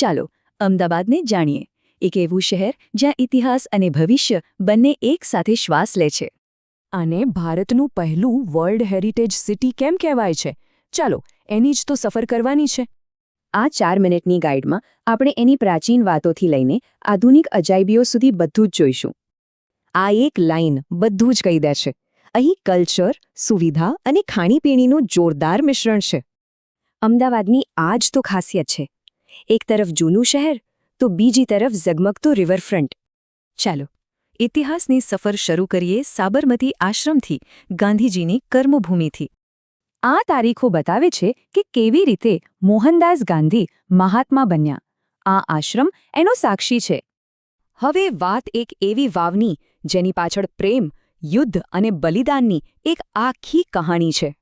ચાલો અમદાવાદને જાણીએ. એક એવું શહેર જ્યાં ઇતિહાસ અને ભવિષ્ય બંને એક સાથે શ્વાસ લે છે. આને ભારતનું પહેલું વર્લ્ડ હેરિટેજ સિટી કેમ કહેવાય છે? ચાલો એની જ તો સફર કરવાની છે. આ ચાર મિનિટની ગાઈડમાં આપણે એની પ્રાચીન વાતોથી લઈને આધુનિક અજાયબીઓ સુધી બધું જ જોઈશું. આ એક લાઈન બધું જ કહી દે છે. અહીં કલ્ચર સુવિધા અને ખાણીપીણીનું જોરદાર મિશ્રણ છે. અમદાવાદની આ જ તો ખાસિયત છે. એક તરફ જૂનું શહેર, તો બીજી તરફ ઝગમગતો રિવરફ્રન્ટ ચાલો, ઇતિહાસની સફર શરૂ કરીએ સાબરમતી આશ્રમથી ગાંધીજીની કર્મભૂમિથી. આ તારીખો બતાવે છે કે કેવી રીતે મોહનદાસ ગાંધી મહાત્મા બન્યા. આ આશ્રમ એનો સાક્ષી છે. હવે વાત એક એવી વાવની, જેની પાછળ પ્રેમ, યુદ્ધ અને બલિદાનની એક આખી કહાણી છે.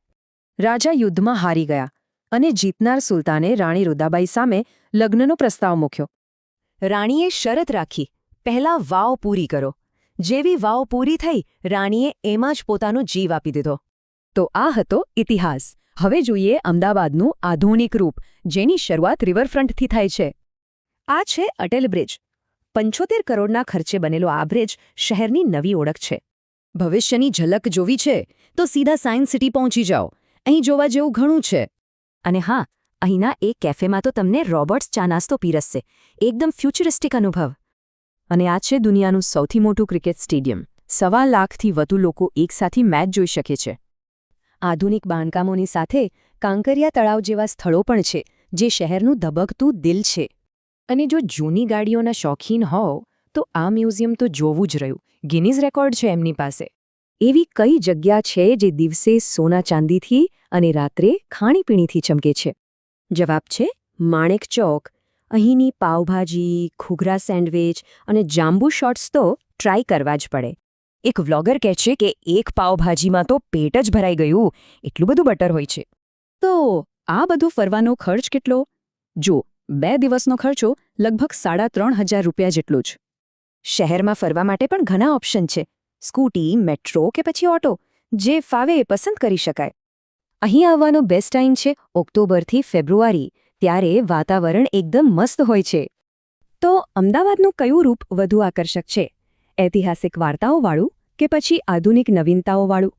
રાજા યુદ્ધમાં હારી ગયા. અને જીતનાર સુલતાને રાણી રુદાબાઈ સામે લગ્નનો પ્રસ્તાવ મૂક્યો. રાણીએ શરત રાખી. પહેલા વાવ પૂરી કરો. જેવી વાવ પૂરી થઈ, રાણીએ એમાં જ પોતાનો જીવ આપી દીધો. તો આ હતો ઇતિહાસ. હવે જોઈએ અમદાવાદનું આધુનિક રૂપ, જેની શરૂઆત રિવરફ્રન્ટથી થાય છે. આ છે અટલ બ્રિજ. પંચોતેર કરોડના ખર્ચે બનેલો આ બ્રિજ શહેરની નવી ઓળખ છે. ભવિષ્યની ઝલક જોવી છે, તો સીધા સાયન્સ સિટી પહોંચી જાઓ. અહીં જોવા જેવું ઘણું છે. અને હા, અહીંના એ કેફેમાં તો તમને રોબોટ્સ ચા નાસ્તો પીરસશે એકદમ ફ્યુચરિસ્ટિક અનુભવ. અને આ છે દુનિયાનું સૌથી મોટું ક્રિકેટ સ્ટેડિયમ. સવા લાખથી વધુ લોકો એકસાથે મેચ જોઈ શકે છે. આધુનિક બાંધકામોની સાથે કાંકરિયા તળાવ જેવા સ્થળો પણ છે, જે શહેરનું ધબકતું દિલ છે. અને જો જૂની ગાડીઓના શોખીન હોવ, તો આ મ્યુઝિયમ તો જોવું જ રહ્યું. ગિનીઝ રેકોર્ડ છે એમની પાસે. એવી કઈ જગ્યા છે જે દિવસે સોના ચાંદીથી અને રાત્રે ખાણીપીણીથી ચમકે છે? જવાબ છે, માણેક ચોક. અહીંની પાવભાજી ઘૂઘરા સેન્ડવિચ અને જાંબુ શોર્ટ્સ તો ટ્રાય કરવા જ પડે. એક વ્લોગર કહે છે કે એક પાવભાજીમાં તો પેટ જ ભરાઈ ગયું. એટલું બધું બટર હોય છે. તો આ બધું ફરવાનો ખર્ચ કેટલો? જો, બે દિવસનો ખર્ચો લગભગ સાડા ત્રણ હજાર રૂપિયા જેટલો જ. શહેરમાં ફરવા માટે પણ ઘણા ઓપ્શન છે. સ્કૂટી, મેટ્રો કે પછી ઓટો, જે ફાવે એ પસંદ કરી શકાય. અહીં આવવાનો બેસ્ટ ટાઈમ છે ઓક્ટોબરથી ફેબ્રુઆરી, ત્યારે વાતાવરણ એકદમ મસ્ત હોય છે. તો અમદાવાદનું કયું રૂપ વધુ આકર્ષક છે? ઐતિહાસિક વાર્તાઓવાળું કે પછી આધુનિક નવીનતાઓવાળું?